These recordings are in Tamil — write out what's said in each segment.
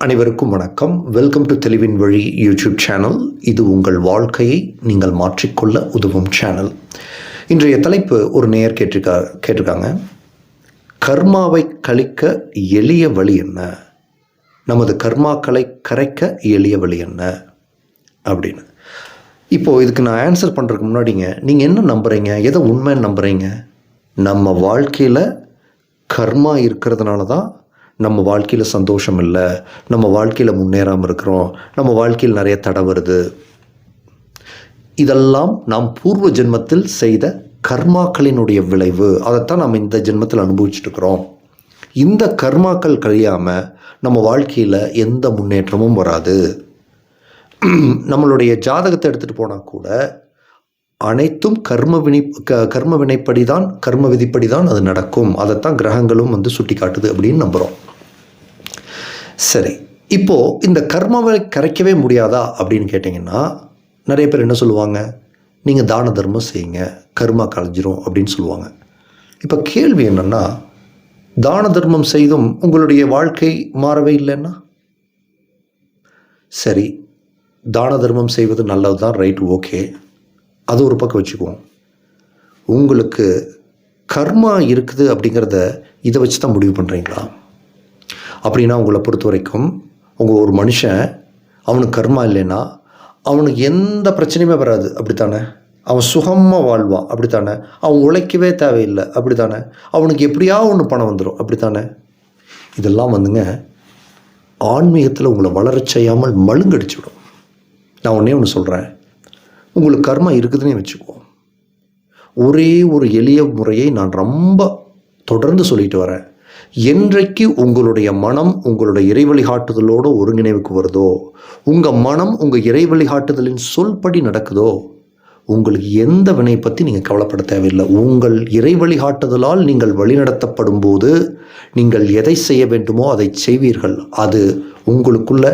அனைவருக்கும் வணக்கம். வெல்கம் டு தெளிவின் வழி யூடியூப் சேனல் இது உங்கள் வாழ்க்கையை நீங்கள் மாற்றிக்கொள்ள உதவும் சேனல் இன்றைய தலைப்பு ஒரு நேயர் கேட்டிருக்கா கேட்டிருக்காங்க. கர்மாவை கழிக்க எளிய வழி என்ன? நமது கர்மாக்களை கரைக்க எளிய வழி என்ன? அப்படின்னு. இப்போது இதுக்கு நான் ஆன்சர் பண்ணுறதுக்கு முன்னாடிங்க நீங்கள் என்ன நம்புகிறீங்க எதை உண்மைன்னு நம்புகிறீங்க நம்ம வாழ்க்கையில் கர்மா இருக்கிறதுனால தான் நம்ம வாழ்க்கையில் சந்தோஷம் இல்லை நம்ம வாழ்க்கையில் முன்னேறாமல் இருக்கிறோம் நம்ம வாழ்க்கையில் நிறைய தடை வருது. இதெல்லாம் நாம் பூர்வ ஜென்மத்தில் செய்த கர்மாக்களினுடைய விளைவு. அதைத்தான் நம்ம இந்த ஜென்மத்தில் அனுபவிச்சுட்டுருக்குறோம் இந்த கர்மாக்கள் கழியாமல் நம்ம வாழ்க்கையில் எந்த முன்னேற்றமும் வராது. நம்மளுடைய ஜாதகத்தை எடுத்துகிட்டு போனால் கூட அனைத்தும் கர்ம வினை க கர்ம வினைப்படி தான் கர்ம விதிப்படி தான் அது நடக்கும். அதைத்தான் கிரகங்களும் வந்து சுட்டி காட்டுது அப்படின்னு நம்புகிறோம் சரி. இப்போது இந்த கர்மாவை கரைக்கவே முடியாதா அப்படின்னு கேட்டிங்கன்னா நிறைய பேர் என்ன சொல்லுவாங்க? நீங்கள் தான தர்மம் செய்யுங்க கர்மா கலைஞ்சிரும் அப்படின்னு சொல்லுவாங்க. இப்போ கேள்வி என்னென்னா தான தர்மம் செய்தும் உங்களுடைய வாழ்க்கை மாறவே இல்லைன்னா? சரி. தான தர்மம் செய்வது நல்லது தான் ரைட் ஓகே அது ஒரு பக்கம் வச்சுக்குவோம். உங்களுக்கு கர்மா இருக்குது அப்படிங்கிறத இதை வச்சு தான் முடிவு பண்ணுறீங்களா அப்படின்னா உங்களை பொறுத்த வரைக்கும் உங்கள் ஒரு மனுஷன் அவனுக்கு கர்மா இல்லைன்னா அவனுக்கு எந்த பிரச்சனையுமே வராது. அப்படித்தானே? அவன் சுகமாக வாழ்வான். அப்படித்தானே? அவன் உழைக்கவே தேவையில்லை. அப்படித்தானே? அவனுக்கு எப்படியா ஒன்று பணம் வந்துடும் அப்படித்தானே? இதெல்லாம் வந்துங்க ஆன்மீகத்தில் உங்களை வளர செய்யாமல் மழுங்கடிச்சு விடும் நான் ஒன்றே ஒன்று சொல்கிறேன் உங்களுக்கு கர்மா இருக்குதுன்னே வச்சுக்குவோம் ஒரே ஒரு எளிய முறையை நான் ரொம்ப தொடர்ந்து சொல்லிட்டு வரேன். என்றைக்கு உங்களுடைய மனம் உங்களுடைய இறைவழிகாட்டுதலோடு ஒருங்கிணைவுக்கு வருதோ உங்கள் மனம் உங்கள் இறைவழிகாட்டுதலின் சொல்படி நடக்குதோ உங்களுக்கு எந்த வினை பற்றி நீங்கள் கவலைப்பட தேவையில்லை. உங்கள் இறை வழிகாட்டுதலால் நீங்கள் வழிநடத்தப்படும் போது நீங்கள் எதை செய்ய வேண்டுமோ அதை செய்வீர்கள். அது உங்களுக்குள்ள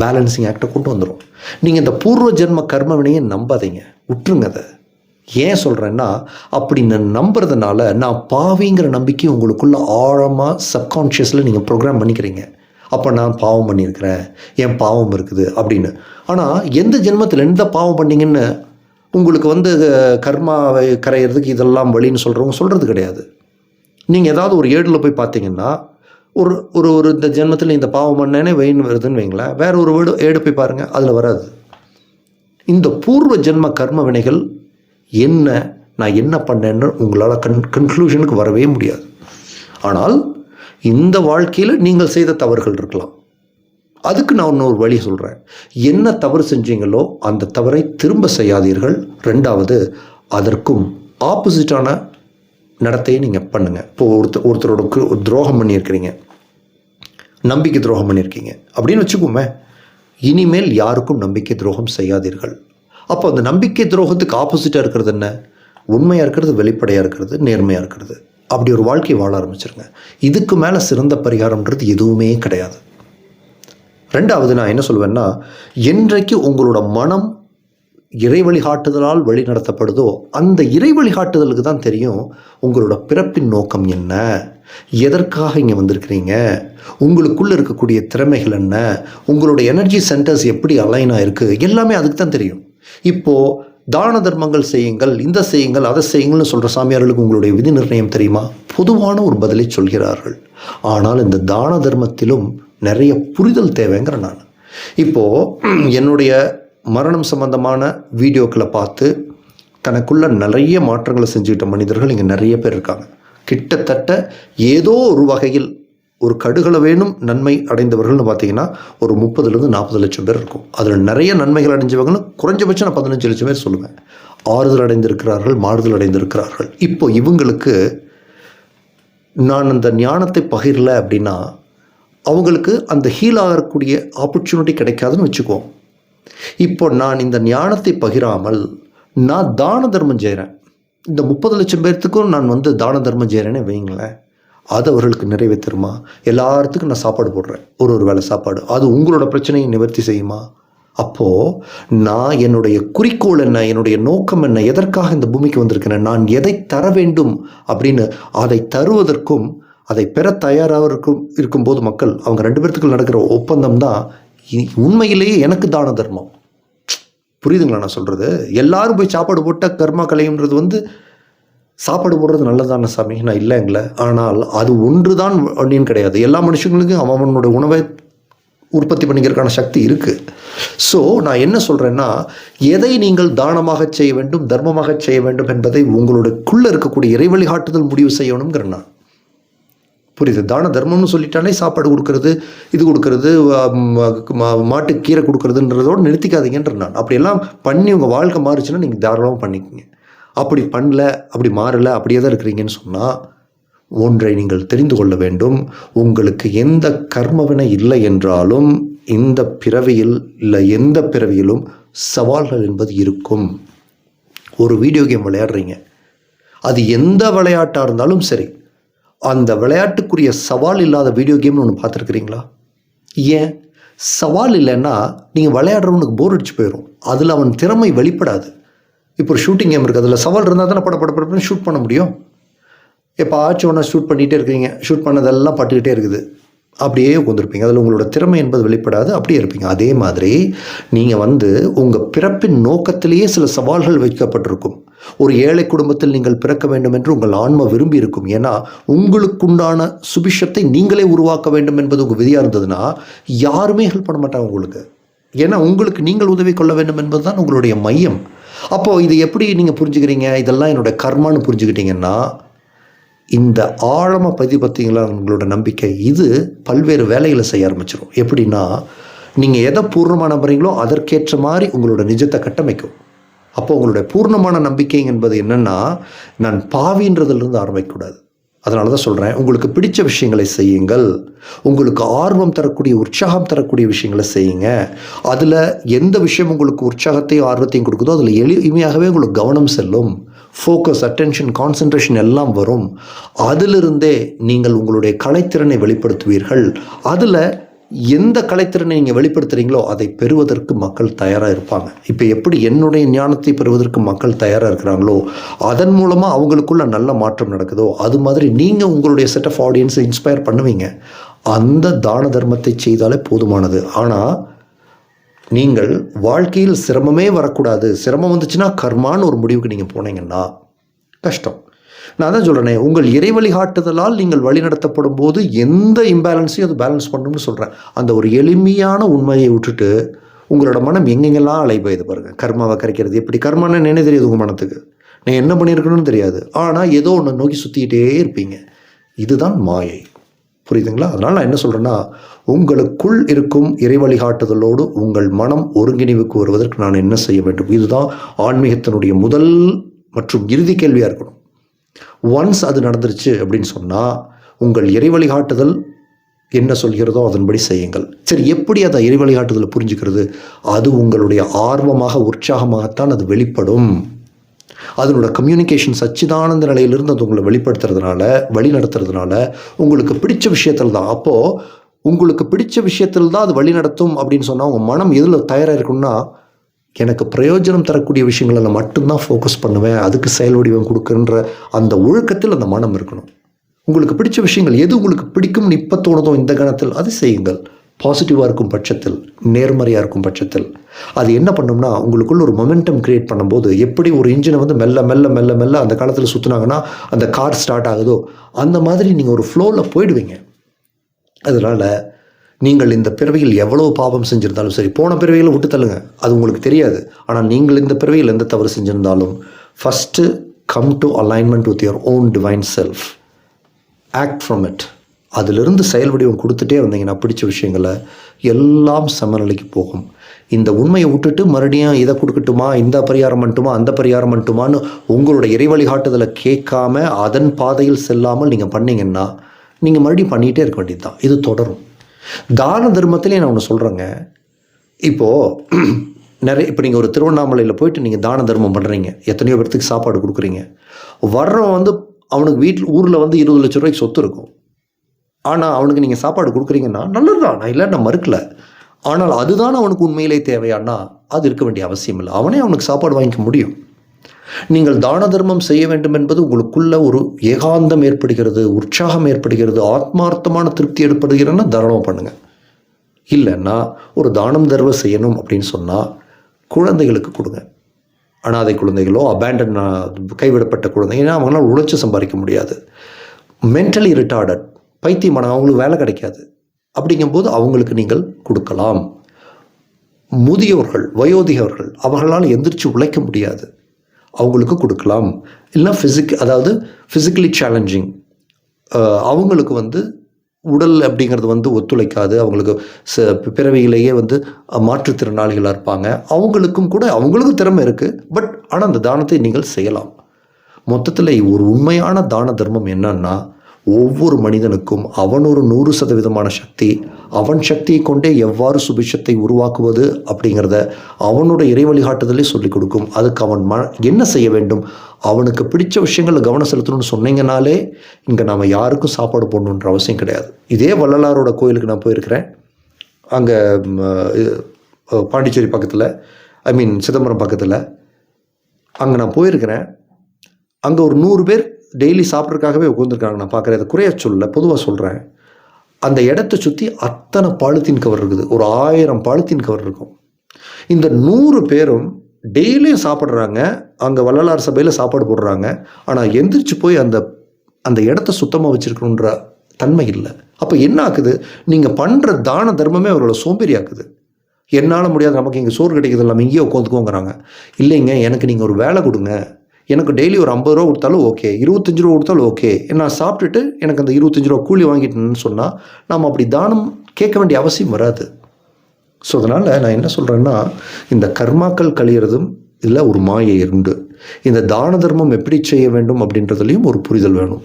பேலன்சிங் ஆக்டை கொண்டு வந்துடும் நீங்கள் இந்த பூர்வ ஜென்ம கர்ம வினையை நம்பாதீங்க. விட்டுருங்க அதை. ஏன் சொல்கிறேன்னா அப்படி நான் நம்புறதுனால நான் பாவிங்கிற நம்பிக்கை உங்களுக்குள்ள ஆழமாக சப்கான்ஷியஸில் நீங்கள் ப்ரோக்ராம் பண்ணிக்கிறீங்க. அப்போ நான் பாவம் பண்ணியிருக்கிறேன். என் பாவம் இருக்குது அப்படின்னு. ஆனால் எந்த ஜென்மத்தில் எந்த பாவம் பண்ணீங்கன்னு உங்களுக்கு வந்து கர்மாவை கரையிறதுக்கு இதெல்லாம் வழின்னு சொல்கிறவங்க சொல்கிறது கிடையாது. நீங்கள் ஏதாவது ஒரு ஏடில் போய் பார்த்தீங்கன்னா ஒரு ஒரு ஒரு இந்த ஜென்மத்தில் இந்த பாவம் பண்ணேனே வெயின் வருதுன்னு வைங்களேன் வேறு ஒரு வீடு ஏடு போய் பாருங்கள் அதில் வராது. இந்த பூர்வ ஜென்ம கர்ம வினைகள் என்ன நான் என்ன பண்ணேன்னு உங்களால் கன் கன்க்ளூஷனுக்கு வரவே முடியாது. ஆனால் இந்த வாழ்க்கையில் நீங்கள் செய்த தவறுகள் இருக்கலாம். அதுக்கு நான் இன்னொரு வழி சொல்கிறேன் என்ன தவறு செஞ்சீங்களோ அந்த தவறை திரும்ப செய்யாதீர்கள். ரெண்டாவது அதற்கும் ஆப்போசிட்டான நடத்தையை நீங்கள் பண்ணுங்கள் இப்போ ஒருத்தர் ஒருத்தரோட துரோகம் பண்ணியிருக்கிறீங்க. நம்பிக்கை துரோகம் பண்ணியிருக்கீங்க. அப்படின்னு வச்சுக்கோமே இனிமேல் யாருக்கும் நம்பிக்கை துரோகம் செய்யாதீர்கள். அப்போ அந்த நம்பிக்கை துரோகத்துக்கு ஆப்போசிட்டாக இருக்கிறது என்ன? உண்மையாக இருக்கிறது வெளிப்படையாக இருக்கிறது நேர்மையாக இருக்கிறது. அப்படி ஒரு வாழ்க்கை வாழ ஆரம்பிச்சிருங்க. இதுக்கு மேலே சிறந்த பரிகாரம்ன்றது எதுவுமே கிடையாது. ரெண்டாவது நான் என்ன சொல்லுவேன்னா என்றைக்கு உங்களோட மனம் இறை வழிகாட்டுதலால் வழி நடத்தப்படுதோ அந்த இறை வழிகாட்டுதலுக்கு தான் தெரியும் உங்களோட பிறப்பின் நோக்கம் என்ன. எதற்காக இங்கே வந்திருக்கிறீங்க? உங்களுக்குள்ளே இருக்கக்கூடிய திறமைகள் என்ன? உங்களுடைய எனர்ஜி சென்டர்ஸ் எப்படி அலைனாக இருக்குது எல்லாமே அதுக்கு தான் தெரியும். இப்போது தான தர்மங்கள் செய்யுங்கள் இந்த செய்யுங்கள் அதை செய்யுங்கள்னு சொல்கிற சாமியார்களுக்கு உங்களுடைய விதி நிர்ணயம் தெரியுமா? பொதுவான ஒரு பதிலை சொல்கிறார்கள். ஆனால் இந்த தான தர்மத்திலும் நிறைய புரிதல் தேவைங்கிற நான். இப்போது என்னுடைய மரணம் சம்பந்தமான வீடியோக்களை பார்த்து தனக்குள்ள நிறைய மாற்றங்களை செஞ்சுக்கிட்ட மனிதர்கள் இங்கே நிறைய பேர் இருக்காங்க. கிட்டத்தட்ட ஏதோ ஒரு வகையில் ஒரு கடுகளை வேணும் நன்மை அடைந்தவர்கள்னு பார்த்தீங்கன்னா ஒரு முப்பதுலேருந்து நாற்பது லட்சம் பேர் இருக்கும். அதில் நிறைய நன்மைகள் அடைஞ்சவங்கன்னு குறைஞ்சபட்சம் நான் பதினஞ்சு லட்சம் பேர் சொல்லுவேன். ஆறுதல் அடைந்திருக்கிறார்கள் மாறுதல் அடைந்திருக்கிறார்கள். இப்போ இவங்களுக்கு நான் அந்த ஞானத்தை பகிரல அப்படின்னா அவங்களுக்கு அந்த ஹீல் ஆகக்கூடிய ஆப்பர்ச்சுனிட்டி கிடைக்காதுன்னு வச்சுக்குவோம். இப்போ நான் இந்த ஞானத்தை பகிராமல் நான் தான தர்மம் செய்கிறேன் இந்த முப்பது லட்சம் பேர்த்துக்கும் நான் வந்து தான தர்மம் செய்கிறேன்னு வைங்களேன் அது அவர்களுக்கு நிறைவேற்றுமா எல்லாத்துக்கும் நான் சாப்பாடு போடுறேன். ஒரு ஒரு வேளை சாப்பாடு. அது உங்களோட பிரச்சனையை நிவர்த்தி செய்யுமா? அப்போது நான் என்னுடைய குறிக்கோள் என்ன? என்னுடைய நோக்கம் என்ன? எதற்காக இந்த பூமிக்கு வந்திருக்கிறேன்? நான் எதை தர வேண்டும்? அப்படின்னு அதை தருவதற்கும் அதை பெற தயாராக இருக்கும் இருக்கும்போது மக்கள் அவங்க ரெண்டு பேர்த்துக்குள் நடக்கிற ஒப்பந்தம் தான் உண்மையிலேயே எனக்கு தான தர்மம். புரியுதுங்களா நான் சொல்கிறது எல்லாரும் போய் சாப்பாடு போட்டால் கர்மா கலைன்றது வந்து சாப்பாடு போடுறது நல்லதான சாமி? நான் இல்லைங்கள ஆனால் அது ஒன்று தான் அப்படின்னு கிடையாது. எல்லா மனுஷங்களுக்கும் அவனோட உணவை உற்பத்தி பண்ணிக்கிறதுக்கான சக்தி இருக்குது ஸோ நான் என்ன சொல்கிறேன்னா எதை நீங்கள் தானமாக செய்ய வேண்டும் தர்மமாக செய்ய வேண்டும் என்பதை உங்களுடைய இருக்கக்கூடிய இறைவழிகாட்டுதல் முடிவு செய்யணுங்கிறேன் நான். புரியுது. தான தர்மம்னு சொல்லிட்டாலே சாப்பாடு கொடுக்கறது இது கொடுக்கறது மாட்டுக்கு கீரை கொடுக்கறதுன்றதோடு நிறுத்திக்காதீங்கன்ற நான். அப்படியெல்லாம் பண்ணி உங்கள் வாழ்க்கை மாறுச்சுன்னா நீங்கள் தாராளமாக பண்ணிக்கோங்க. அப்படி பண்ணல அப்படி மாறலை அப்படியே தான் இருக்கிறீங்கன்னு சொன்னால் ஒன்றை நீங்கள் தெரிந்து கொள்ள வேண்டும். உங்களுக்கு எந்த கர்மவினை இல்லை என்றாலும் இந்த பிறவியில் இல்லை எந்த பிறவியிலும் சவால்கள் என்பது இருக்கும். ஒரு வீடியோ கேம் விளையாடுறீங்க. அது எந்த விளையாட்டாக இருந்தாலும் சரி அந்த விளையாட்டுக்குரிய சவால் இல்லாத வீடியோ கேம்னு ஒன்று பார்த்துருக்குறீங்களா? ஏன்? சவால் இல்லைன்னா நீங்கள் விளையாடுறவனுக்கு போர் அடிச்சு போயிடும் அதில் அவன் திறமை வெளிப்படாது. இப்போ ஒரு ஷூட்டிங் கேம் இருக்குது அதில் சவால் இருந்தால் தானே பட பட படப்படன்னு ஷூட் பண்ண முடியும். எப்போ ஆச்சு ஒன்றா ஷூட் பண்ணிகிட்டே இருக்கீங்க. ஷூட் பண்ணதெல்லாம் பட்டுக்கிட்டே இருக்குது. அப்படியே உட்காந்துருப்பீங்க அதில் உங்களோட திறமை என்பது வெளிப்படாது. அப்படியே இருப்பீங்க. அதே மாதிரி நீங்கள் வந்து உங்கள் பிறப்பின் நோக்கத்திலேயே சில சவால்கள் வைக்கப்பட்டிருக்கும். ஒரு ஏழை குடும்பத்தில் நீங்கள் பிறக்க வேண்டும் என்று உங்கள் ஆன்மா விரும்பி இருக்கும். ஏன்னா உங்களுக்குண்டான சுபிஷத்தை நீங்களே உருவாக்க வேண்டும் என்பது உங்கள் விதியாக இருந்ததுன்னா யாருமே ஹெல்ப் பண்ண மாட்டாங்க உங்களுக்கு. ஏன்னா உங்களுக்கு நீங்கள் உதவி கொள்ள வேண்டும் என்பது தான் உங்களுடைய மையம். அப்போது இது எப்படி நீங்கள் புரிஞ்சுக்கிறீங்க? இதெல்லாம் என்னோட கர்மான்னு புரிஞ்சுக்கிட்டீங்கன்னா இந்த ஆழமாக பதிவு பார்த்தீங்களா உங்களோட நம்பிக்கை இது பல்வேறு வேலைகளை செய்ய ஆரம்பிச்சிடும் எப்படின்னா நீங்கள் எதை பூர்ணமான நம்புறீங்களோ அதற்கேற்ற மாதிரி உங்களோட நிஜத்தை கட்டமைக்கும். அப்போ உங்களுடைய பூர்ணமான நம்பிக்கை என்பது என்னென்னா நான் பாவின்றதுலேருந்து ஆரம்பிக்கக்கூடாது. அதனால தான் சொல்கிறேன் உங்களுக்கு பிடித்த விஷயங்களை செய்யுங்கள். உங்களுக்கு ஆர்வம் தரக்கூடிய உற்சாகம் தரக்கூடிய விஷயங்களை செய்யுங்க. அதில் எந்த விஷயம் உங்களுக்கு உற்சாகத்தையும் ஆர்வத்தையும் கொடுக்குதோ அதில் எளிமையாகவே உங்களுக்கு கவனம் செல்லும். ஃபோக்கஸ் அட்டென்ஷன் கான்சன்ட்ரேஷன் எல்லாம் வரும். அதிலிருந்தே நீங்கள் உங்களுடைய கலைத்திறனை வெளிப்படுத்துவீர்கள். அதில் எந்த கலைத்திறனை நீங்கள் வெளிப்படுத்துகிறீங்களோ அதை பெறுவதற்கு மக்கள் தயாராக இருப்பாங்க. இப்போ எப்படி என்னுடைய ஞானத்தை பெறுவதற்கு மக்கள் தயாராக இருக்கிறாங்களோ அதன் மூலமாக அவங்களுக்குள்ள நல்ல மாற்றம் நடக்குதோ அது மாதிரி நீங்கள் உங்களுடைய செட் ஆஃப் ஆடியன்ஸை இன்ஸ்பயர் பண்ணுவீங்க. அந்த தான தர்மத்தை செய்தாலே போதுமானது. ஆனால் நீங்கள் வாழ்க்கையில் சிரமமே வரக்கூடாது. சிரமம் வந்துச்சுன்னா கர்மான்னு ஒரு முடிவுக்கு நீங்கள் போனீங்கன்னா கஷ்டம். நான் தான் சொல்கிறேனே உங்கள் இறை வழிகாட்டுதலால் நீங்கள் வழிநடத்தப்படும் போது எந்த இம்பேலன்ஸையும் அது பேலன்ஸ் பண்ணும்னு சொல்கிறேன் அந்த ஒரு எளிமையான உண்மையை விட்டுட்டு உங்களோட மனம் எங்கெங்கெல்லாம் அலைபாயுது பாருங்கள் கர்மாவை கரைக்கிறது எப்படி கர்மான்னு நினை தெரியாது உங்கள் மனத்துக்கு. நான் என்ன பண்ணியிருக்கணும்னு தெரியாது. ஆனால் ஏதோ ஒன்று நோக்கி சுற்றிக்கிட்டே இருப்பீங்க. இதுதான் மாயை. புரியுதுங்களா? அதனால் நான் என்ன சொல்கிறேன்னா உங்களுக்குள் இருக்கும் இறை வழிகாட்டுதலோடு உங்கள் மனம் ஒருங்கிணைவுக்கு வருவதற்கு நான் என்ன செய்ய வேண்டும்? இதுதான் ஆன்மீகத்தினுடைய முதல் மற்றும் இறுதி கேள்வியாக இருக்கணும். ஒன்ஸ் அது நடந்துருச்சு அப்படின்னு சொன்னால் உங்கள் இறை வழிகாட்டுதல் என்ன சொல்கிறதோ அதன்படி செய்யுங்கள். சரி எப்படி அதை இறை வழிகாட்டுதலை புரிஞ்சுக்கிறது? அது உங்களுடைய ஆர்வமாக உற்சாகமாகத்தான் அது வெளிப்படும். அதனோட கம்யூனிகேஷன் சச்சிதானந்த நிலையிலிருந்து அது உங்களை வெளிப்படுத்துறதுனால வழி நடத்துறதுனால உங்களுக்கு பிடிச்ச விஷயத்தில் தான். அப்போது உங்களுக்கு பிடிச்ச விஷயத்தில் தான் அது வழி நடத்தும் அப்படின்னு சொன்னால் உங்கள் மனம் எதில் தயாராக இருக்கும்னா எனக்கு பிரயோஜனம் தரக்கூடிய விஷயங்களில் மட்டும்தான் ஃபோக்கஸ் பண்ணுவேன். அதுக்கு செயல் வடிவம் கொடுக்குன்ற அந்த ஒழுக்கத்தில் அந்த மனம் இருக்கணும். உங்களுக்கு பிடிச்ச விஷயங்கள் எது உங்களுக்கு பிடிக்கும்னு இப்போ தோணுதோ இந்த கணத்தில் அது செய்யுங்கள். பாசிட்டிவாக இருக்கும் பட்சத்தில் நேர்மறையாக இருக்கும் பட்சத்தில். அது என்ன பண்ணும்னா உங்களுக்குள்ள ஒரு மொமெண்டம் கிரியேட் பண்ணும்போது எப்படி ஒரு இன்ஜினை வந்து மெல்ல மெல்ல மெல்ல மெல்ல அந்த காலத்தில் சுற்றுனாங்கன்னா அந்த கார் ஸ்டார்ட் ஆகுதோ அந்த மாதிரி நீங்கள் ஒரு ஃப்ளோவில் போயிடுவீங்க. அதனால் நீங்கள் இந்த பிறவியில் எவ்வளோ பாவம் செஞ்சிருந்தாலும் சரி போன பிறவியில் விட்டு தள்ளுங்க. அது உங்களுக்கு தெரியாது. ஆனால் நீங்கள் இந்த பிறவியில் எந்த தவறு செஞ்சிருந்தாலும் first come to alignment with your own divine self act from it அதிலிருந்து செயல் வடிவம் கொடுத்துட்டே வந்தீங்கன்னா பிடிச்ச விஷயங்களை எல்லாம் சமநிலைக்கு போகும். இந்த உண்மையை விட்டுட்டு மறுபடியும் இதை கொடுக்கட்டுமா இந்த பரிகாரம் மட்டுமா அந்த பரிகாரம் மட்டுமான்னு உங்களோட இறை வழிகாட்டுதலை கேட்காம அதன் பாதையில் செல்லாமல் நீங்கள் பண்ணிங்கன்னா நீங்கள் மறுபடியும் பண்ணிகிட்டே இருக்க வேண்டியது தான் இது தொடரும். தான தர்மத்திலே நான் ஒன்று சொல்கிறேங்க இப்போது நிறைய இப்போ நீங்கள் ஒரு திருவண்ணாமலையில் போயிட்டு நீங்கள் தான தர்மம் பண்ணுறீங்க எத்தனையோ பேர்த்துக்கு சாப்பாடு கொடுக்குறீங்க. வர்றவன் வந்து அவனுக்கு வீட்டில் ஊரில் வந்து இருபது லட்ச ரூபாய்க்கு சொத்து இருக்கும். ஆனால் அவனுக்கு நீங்கள் சாப்பாடு கொடுக்குறீங்கன்னா நல்லது தான் நான் இல்லை நான் மறுக்கல. ஆனால் அதுதான் அவனுக்கு உண்மையிலே தேவையானா அது இருக்க வேண்டிய அவசியம் இல்லை. அவனே அவனுக்கு சாப்பாடு வாங்கிக்க முடியும். நீங்கள் தான தர்மம் செய்ய வேண்டும் என்பது உங்களுக்குள்ள ஒரு ஏகாந்தம் ஏற்படுகிறது உற்சாகம் ஏற்படுகிறது ஆத்மார்த்தமான திருப்தி ஏற்படுகிறதுன்னா தாராளமாக பண்ணுங்கள் இல்லைன்னா ஒரு தானம் தர்மம் செய்யணும் அப்படின்னு சொன்னால் குழந்தைகளுக்கு கொடுங்க. அனாதை குழந்தைகளோ அபேண்டன் கைவிடப்பட்ட குழந்தைங்க ஏன்னா அவங்களால உழைச்சி சம்பாதிக்க முடியாது. மென்டலி ரிட்டார்டட் பைத்தியமான அவங்களுக்கு வேலை கிடைக்காது. அப்படிங்கும்போது அவங்களுக்கு நீங்கள் கொடுக்கலாம். முதியோர்கள் வயோதிகர்கள் அவர்களால் எந்திரிச்சு உழைக்க முடியாது. அவங்களுக்கு கொடுக்கலாம். இல்லைன்னா ஃபிசிக் அதாவது ஃபிசிக்கலி சேலஞ்சிங் அவங்களுக்கு வந்து உடல் அப்படிங்கிறது வந்து ஒத்துழைக்காது. அவங்களுக்கு ச பிறவியிலேயே வந்து மாற்றுத்திறனாளிகளாக இருப்பாங்க. அவங்களுக்கும் கூட அவங்களுக்கும் திறமை இருக்குது பட் ஆனால் அந்த தானத்தை நீங்கள் செய்யலாம். மொத்தத்தில் ஒரு உண்மையான தான தர்மம் என்னன்னா ஒவ்வொரு மனிதனுக்கும் அவன் ஒரு நூறு சதவீதமான சக்தி அவன் சக்தியை கொண்டே எவ்வாறு சுபிஷத்தை உருவாக்குவது அப்படிங்கிறத அவனோட இறை வழிகாட்டுதலே சொல்லிக் கொடுக்கும். அதுக்கு அவன் ம என்ன செய்ய வேண்டும்? அவனுக்கு பிடிச்ச விஷயங்களில் கவனம் செலுத்தணும்னு சொன்னீங்கனாலே இங்கே நாம் யாருக்கும் சாப்பாடு போடணுன்ற அவசியம் கிடையாது. இதே வள்ளலாரோட கோயிலுக்கு நான் போயிருக்கிறேன். அங்கே பாண்டிச்சேரி பக்கத்தில் ஐ மீன் சிதம்பரம் பக்கத்தில். அங்கே நான் போயிருக்கிறேன். அங்கே ஒரு நூறு பேர் டெய்லி சாப்பிட்றதுக்காகவே உட்காந்துருக்காங்க நான் பார்க்குறேன் அதை குறைய சொல்ல பொதுவாக சொல்கிறேன் அந்த இடத்த சுற்றி அத்தனை பாலித்தீன் கவர் இருக்குது. ஒரு ஆயிரம் பாலித்தீன் கவர் இருக்கும். இந்த நூறு பேரும் டெய்லியும் சாப்பிட்றாங்க. அங்கே வள்ளலார் சபையில் சாப்பாடு போடுறாங்க. ஆனால் எந்திரிச்சு போய் அந்த அந்த இடத்த சுத்தமாக வச்சுருக்கணுன்ற தன்மை இல்லை. அப்போ என்ன ஆக்குது? நீங்கள் பண்ணுற தான தர்மமே அவர்களை சோம்பேறி ஆக்குது என்னால் முடியாது நமக்கு இங்கே சோறு கிடைக்கிறது இல்லாமல் இங்கேயே உட்காந்துக்கோங்கிறாங்க இல்லைங்க எனக்கு நீங்கள் ஒரு வேலை கொடுங்க. எனக்கு டெய்லி ஒரு ஐம்பது ரூபா கொடுத்தாலும் ஓகே இருபத்தஞ்சு ரூபா கொடுத்தாலும் ஓகே நான் சாப்பிட்டுட்டு எனக்கு அந்த இருபத்தஞ்சு ரூபா கூலி வாங்கிட்டேன்னு சொன்னால் நாம் அப்படி தானம் கேட்க வேண்டிய அவசியம் வராது. ஸோ அதனால் நான் என்ன சொல்கிறேன்னா இந்த கர்மாக்கள் கழியறதும் இதில் ஒரு மாயை உண்டு. இந்த தான தர்மம் எப்படி செய்ய வேண்டும் அப்படின்றதுலையும் ஒரு புரிதல் வேணும்.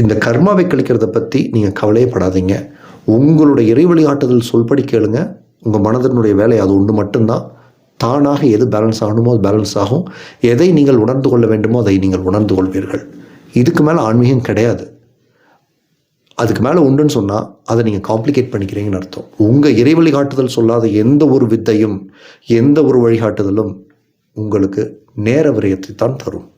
இந்த கர்மாவை கழிக்கிறத பற்றி நீங்கள் கவலையப்படாதீங்க. உங்களுடைய இறை வழிகாட்டுதல் சொல்படி கேளுங்க. உங்கள் மனதினுடைய வேலை அது ஒன்று மட்டும்தான். தானாக எது பேலன்ஸ் ஆகணுமோ அது பேலன்ஸ் ஆகும். எதை நீங்கள் உணர்ந்து கொள்ள வேண்டுமோ அதை நீங்கள் உணர்ந்து கொள்வீர்கள். இதுக்கு மேலே ஆன்மீகம் கிடையாது. அதுக்கு மேலே உண்டுன்னு சொன்னால் அதை நீங்கள் காம்ப்ளிகேட் பண்ணிக்கிறீங்கன்னு அர்த்தம். உங்கள் இறை வழிகாட்டுதல் சொல்லாத எந்த ஒரு வித்தையும் எந்த ஒரு வழிகாட்டுதலும் உங்களுக்கு நேர விரயத்தை தான் தரும்.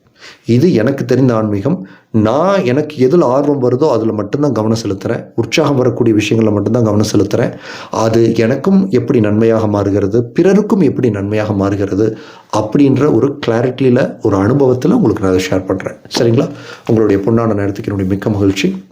இது எனக்கு தெரிந்த ஆன்மீகம். நான் எனக்கு எதில் ஆர்வம் வருதோ அதில் மட்டும்தான் கவனம் செலுத்துகிறேன் உற்சாகம் வரக்கூடிய விஷயங்களில் மட்டும்தான் கவனம் செலுத்துகிறேன் அது எனக்கும் எப்படி நன்மையாக மாறுகிறது பிறருக்கும் எப்படி நன்மையாக மாறுகிறது அப்படின்ற ஒரு கிளாரிட்டியில் ஒரு அனுபவத்தில் உங்களுக்கு நான் அதை ஷேர் பண்ணுறேன் சரிங்களா? உங்களுடைய பொண்ணான நேரத்துக்கு என்னுடைய மிக்க மகிழ்ச்சி.